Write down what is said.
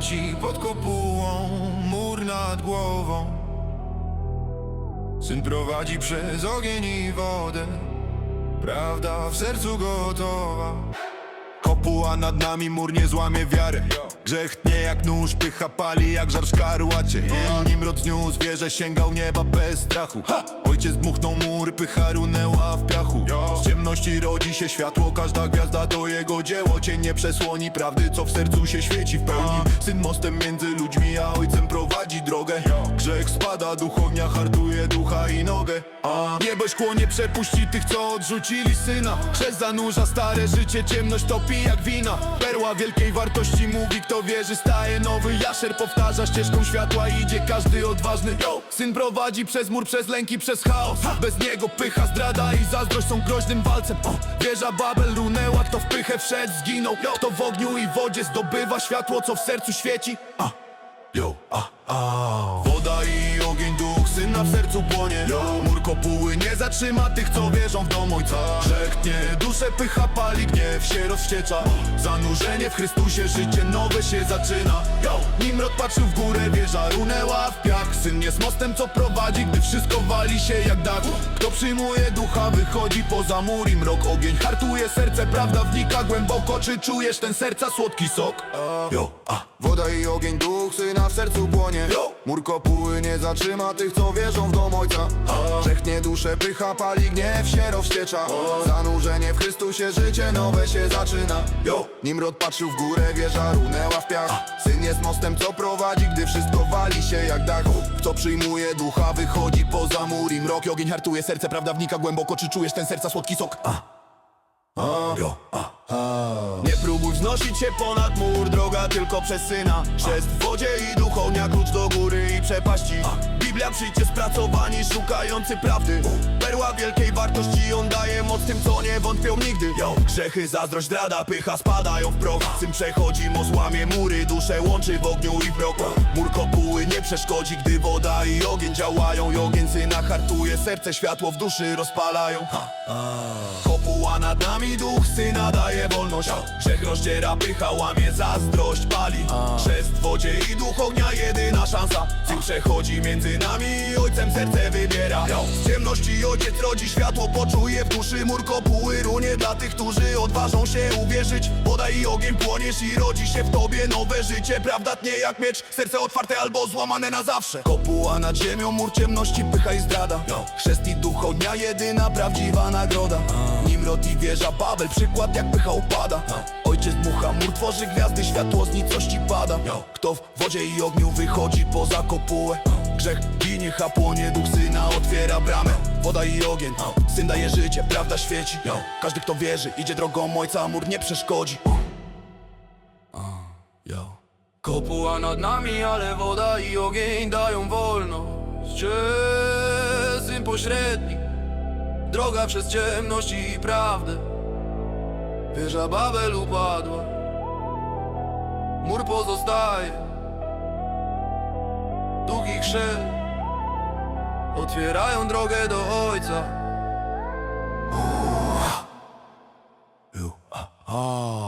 ci pod kopułą Mur nad głową. Syn prowadzi przez ogień i wodę. Prawda w sercu gotowa. Kopuła nad nami, mur nie złamie wiarę Grzech tnie jak nóż, pycha pali jak żar szkarłacie Zniósł wieżę, sięgał nieba bez strachu. Ojciec dmuchnął mur, pycha runęła w piachu. Z ciemności rodzi się światło, każda gwiazda to jego dzieło. Cień nie przesłoni prawdy, co w sercu się świeci w pełni. Syn mostem między ludźmi, a ojcem prowadzi drogę Grzech spada, duchownia hartuje ducha i nogę. A Niebo szkło nie przepuści tych, co odrzucili syna. Przez zanurza stare życie, ciemność topi jak wina. Perła wielkiej wartości mówi, kto wierzy staje nowy. Jaszer powtarza ścieżką światła idzie każdy odważny. Yo! Syn prowadzi przez mur, przez lęki, przez chaos. Bez niego pycha, zdrada i zazdrość są groźnym walcem. Wieża Babel runęła, kto w pychę wszedł, zginął. Kto w ogniu i wodzie zdobywa światło, co w sercu świeci. Yo, a, a. sercu płonie. Mur kopuły nie zatrzyma tych, co wierzą w dom ojca Grzechnie, duszę pycha pali, gniew się rozwściecza Zanurzenie w Chrystusie, życie nowe się zaczyna Yo. Nimrod patrzył w górę, wieża runęła w piach Syn jest mostem, co prowadzi, gdy wszystko wali się jak dach Kto przyjmuje ducha, wychodzi poza mur i mrok Ogień hartuje serce, prawda wnika głęboko Czy czujesz ten serca słodki sok? Yo, a. Woda i ogień, duch syna w sercu płonie Yo. Mur kopuły nie zatrzyma tych, co wierzą w dom ojca duszę pycha, pali gniew się rozwściecza Zanurzenie w Chrystusie, życie nowe się zaczyna. Yo. Nimrod patrzył w górę, wieża runęła w piach. Syn jest mostem, co prowadzi, gdy wszystko wali się jak dach. Kto przyjmuje ducha, wychodzi poza mur i mrok. Ogień hartuje serce, prawda wnika głęboko. Czy czujesz ten serca słodki sok? Yo, a. Nie próbuj wznosić się ponad mur, droga tylko przez syna. Chrzest w wodzie i duchownia, klucz do góry i przepaści Biblia przyjdzie spracowani, szukający prawdy. Perła wielkiej wartości, on daje moc tym, co nie wątpią nigdy. Yo. Grzechy, zazdrość, drada, pycha spadają w proch. Syn przechodzi, moc łamie mury, duszę łączy w ogniu i w prochu Mur kopuły nie przeszkodzi, gdy woda i ogień działają. I ogień syna hartuje, serce światło w duszy rozpalają. Kopuła nad nami, duch syna daje wolność. Grzech rozdziera, pycha, łamie, zazdrość pali. W wodzie i duch ognia, jedyna szansa. Syn przechodzi między nami i ojcem serce wybiera. Z ciemności ojciec rodzi światło, poczuje w duszy Mur kopuły runie dla tych, którzy odważą się uwierzyć. Woda i ogień płoniesz i rodzi się w tobie nowe życie. Prawda tnie jak miecz, serce otwarte albo złamane na zawsze. Kopuła nad ziemią, mur ciemności, pycha i zdrada. Chrzest i duch ognia, jedyna prawdziwa nagroda Nimrod i wieża Babel, przykład jak pycha upada. Ojciec dmucha, mur tworzy gwiazdy, światło z nicości pada. Kto w wodzie i ogniu wychodzi poza kopułę? Grzech ginie, ha płonie, duch syna otwiera bramę. Woda i ogień, syn daje życie, prawda świeci. Każdy kto wierzy, idzie drogą ojca, mur nie przeszkodzi. Kopuła nad nami, ale woda i ogień dają wolność. Czy syn pośredni droga przez ciemność i prawdę. Wieża Babel upadła. Mur pozostaje. Długi krzyż Otwierają drogę do Ojca. Ooh. Ooh.